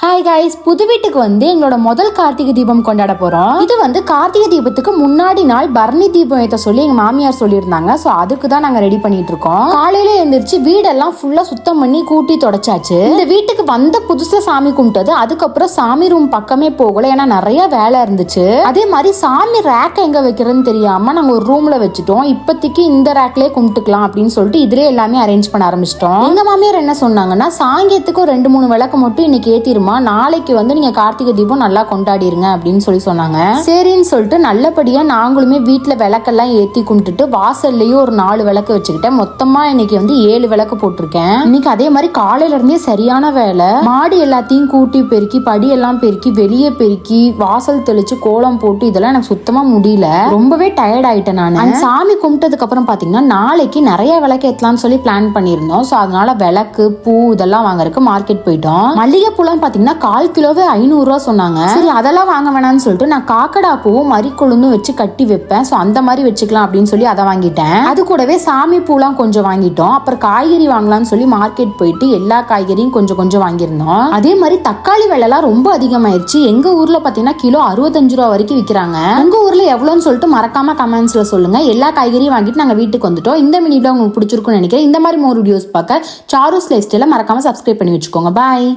Hi guys புது வீட்டுக்கு வந்து எங்களோட முதல் கார்த்திகை தீபம் கொண்டாட போறோம். இது வந்து கார்த்திகை தீபத்துக்கு முன்னாடி நாள் பரணி தீபம் ஏற்ற சொல்லி எங்க மாமியார் சொல்லியிருந்தாங்க. ஸோ அதுக்கு தான் நாங்க ரெடி பண்ணிட்டு இருக்கோம் காலையில எழுந்திரிச்சு வீடெல்லாம் ஃபுல்லா சுத்தம் பண்ணி கூட்டி தொடச்சாச்சு. இந்த வீட்டுக்கு வந்த புதுசாக சாமி கும்பிட்டது. அதுக்கப்புறம் சாமி ரூம் பக்கமே போகல. ஏன்னா நிறைய வேலை இருந்துச்சு. அதே மாதிரி சாமி ரேக்கை எங்க வைக்கிறதுன்னு தெரியாம நாங்க ஒரு ரூம்ல வச்சுட்டோம். இப்போதைக்கு இந்த ரேக்லயே கும்பிட்டுக்கலாம் அப்படின்னு சொல்லிட்டு இதுலயே எல்லாமே அரேஞ்ச் பண்ண ஆரம்பிச்சிட்டோம். எங்க மாமியார் என்ன சொன்னாங்கன்னா சாங்கியத்துக்கு ஒரு ரெண்டு மூணு விளக்கு மட்டும் இன்னைக்கு ஏத்திருமா? நாளைக்கு வந்து நீங்க கார்த்திகை தீபம் நல்லா கொண்டாடிருங்க அப்படின்னு சொல்லி சொன்னாங்க. சரின்னு சொல்லிட்டு நல்லபடியா நாங்களுமே வீட்டுல விளக்கெல்லாம் ஏத்தி கும்பிட்டுட்டு வாசல்லையும் ஒரு நாலு விளக்கு வச்சுக்கிட்டேன். மொத்தமா இன்னைக்கு வந்து ஏழு விளக்கு போட்டிருக்கேன். இன்னைக்கு அதே மாதிரி காலையில இருந்தே சரியான வேலை. மாடி எல்லாத்தையும் கூட்டி பெருக்கி படி எல்லாம் பெருக்கி வெளியே பெருக்கி வாசல் தெளிச்சு கோலம் போட்டு இதெல்லாம் எனக்கு சுத்தமா முடியல. ரொம்பவே டயர்ட் ஆயிட்டேன் நான். சாமி கும்பிட்டதுக்கு அப்புறம் பாத்தீங்கன்னா நாளைக்கு நிறைய விளக்கு ஏத்தலாம்னு சொல்லி பிளான் பண்ணியிருந்தோம். ஸோ அதனால விளக்கு பூ இதெல்லாம் வாங்குறதுக்கு மார்க்கெட் போயிட்டோம். மல்லிகை பூலாம் பாத்தீங்கன்னா கால் கிலோவே ஐநூறுரூவா சொன்னாங்க. சரி அதெல்லாம் வாங்க வேணாம்னு சொல்லிட்டு நான் காக்கடா பூவும் மறிக்கொழுந்தும் வச்சு கட்டி வைப்பேன். ஸோ அந்த மாதிரி வச்சுக்கலாம் அப்படின்னு சொல்லி அதை வாங்கிட்டேன். அது கூடவே சாமி பூலாம் கொஞ்சம் வாங்கிட்டோம். அப்புறம் காய்கறி வாங்கலாம்னு சொல்லி மார்க்கெட் போயிட்டு எல்லா காய்கறியும் கொஞ்சம் கொஞ்சம் வாங்கியிருந்தோம். அதே மாதிரி தக்காளி விலைலாம் ரொம்ப அதிகமாயிருச்சு. எங்க ஊர்ல பாத்தீங்கன்னா கிலோ அறுபத்தஞ்சு ரூபா வரைக்கும் விற்கிறாங்க உங்க ஊர்ல எவ்வளோன்னு சொல்லிட்டு மறக்காம கமெண்ட்ஸ்ல சொல்லுங்க. எல்லா காய்கறியும் வாங்கிட்டு நாங்க வீட்டுக்கு வந்துட்டோம். இந்த மினி உங்களுக்கு பிடிச்சிருக்கும்னு நினைக்கிறேன். இந்த மாதிரி மோர் வீடியோஸ் பார்க்க சாரூஸ் லைஃப் ஸ்டைல மறக்காம சப்ஸ்கிரைப் பண்ணி வச்சுக்கோங்க. பாய்